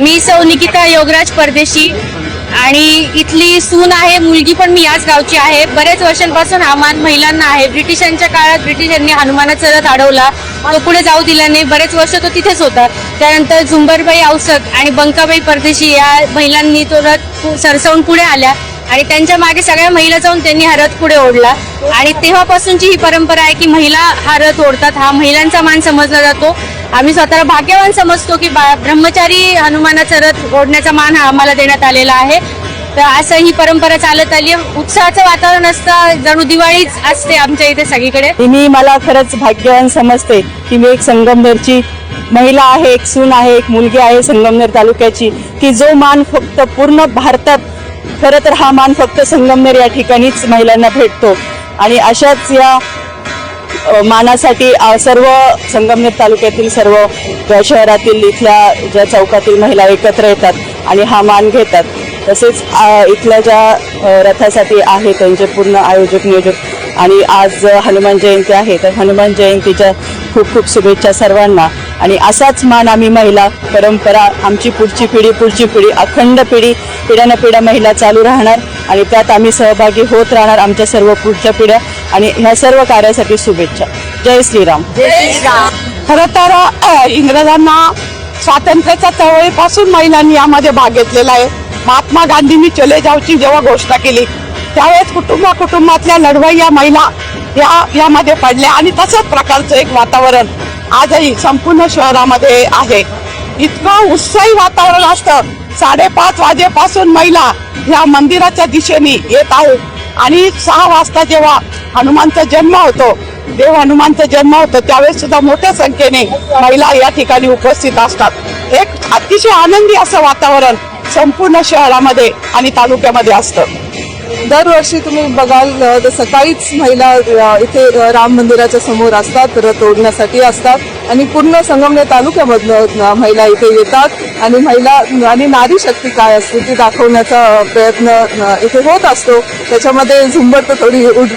मी सौ निकिता योगराज परदेशी आणि इथली सून आहे मुलगी पण मी याच गावची आहे. बऱ्याच वर्षांपासून हा मान महिलांना आहे. ब्रिटिशांच्या काळात ब्रिटिशांनी हनुमानाचा रथ अडवला. तो पुढे जाऊ दिला नाही. बरेच वर्ष तो तिथेच होता. त्यानंतर झुंबरबाई औसक आणि बंकाबाई परदेशी या महिलांनी तो रथ सरसवून पुढे आल्या आणि त्यांच्या मागे सगळ्या महिला जाऊन त्यांनी हा रथ पुढे ओढला. आणि तेव्हापासूनची ही परंपरा आहे की महिला हा रथ ओढतात. हा महिलांचा मान समजला जातो. आम्ही स्वतःला भाग्यवान समजतो की बा- ब्रह्मचारी हनुमानाचा रथ ओढण्याचा मान हा आम्हाला देण्यात आलेला आहे. तर असं ही परंपरा चालत आली. आहे उत्साहाचं वातावरण असतं. जणू दिवाळीच असते आमच्या इथे सगळीकडे. मी मला खरंच भाग्यवान समजते की मी एक संगमनेरची महिला आहे एक सून आहे एक मुलगी आहे संगमनेर तालुक्याची. की जो मान फक्त पूर्ण भारतात खरं तर हा मान फक्त संगमनेर या ठिकाणीच महिलांना भेटतो. आणि अशाच या मानासाठी सर्व संगमनेर तालुक्यातील सर्व शहरातील इथल्या ज्या चौकातील महिला एकत्र येतात आणि हा मान घेतात. तसेच इथल्या ज्या रथासाठी आहे त्यांचे पूर्ण आयोजक नियोजक आणि आज हनुमान जयंती आहे. तर हनुमान जयंतीच्या खूप खूप शुभेच्छा सर्वांना. आणि असाच मान आम्ही महिला परंपरा आमची पुढची पिढी पुढची पिढी अखंड पिढी पिढ्यानं पिढ्या महिला चालू राहणार. आणि त्यात आम्ही सहभागी होत राहणार आमच्या सर्व पुढच्या पिढ्या. आणि ह्या सर्व कार्यासाठी शुभेच्छा. जय श्रीराम. खर तर इंग्रजांना स्वातंत्र्याच्या चळवळीपासून महिलांनी यामध्ये भाग घेतलेला आहे. महात्मा गांधींनी चले जावची जेव्हा घोषणा केली त्यावेळेस कुटुंब कुटुंबातल्या लढवय्या महिला या यामध्ये पडल्या आणि तसंच प्रकारचं एक वातावरण आजही संपूर्ण शहरामध्ये आहे. इतकं उत्साही वातावरण असतं. साडेपाच वाजेपासून महिला या मंदिराच्या दिशेने येत आहेत. आणि सहा वाजता जेव्हा हनुमानचा जन्म होतो देव हनुमानचा जन्म होतो त्यावेळेस सुद्धा मोठ्या संख्येने महिला या ठिकाणी उपस्थित असतात. एक अतिशय आनंदी असं वातावरण संपूर्ण शहरामध्ये आणि तालुक्यामध्ये असतं. दरवर्षी तुम्ही बघाल तर सकाळीच महिला इथे राम मंदिराच्या समोर असतात रथ ओढण्यासाठी असतात. आणि पूर्ण संगमनेर तालुक्यामधनं महिला इथे येतात. आणि महिला आणि नारी शक्ती काय असते ती दाखवण्याचा प्रयत्न इथे होत असतो. त्याच्यामध्ये झुंबर तर थोडी उड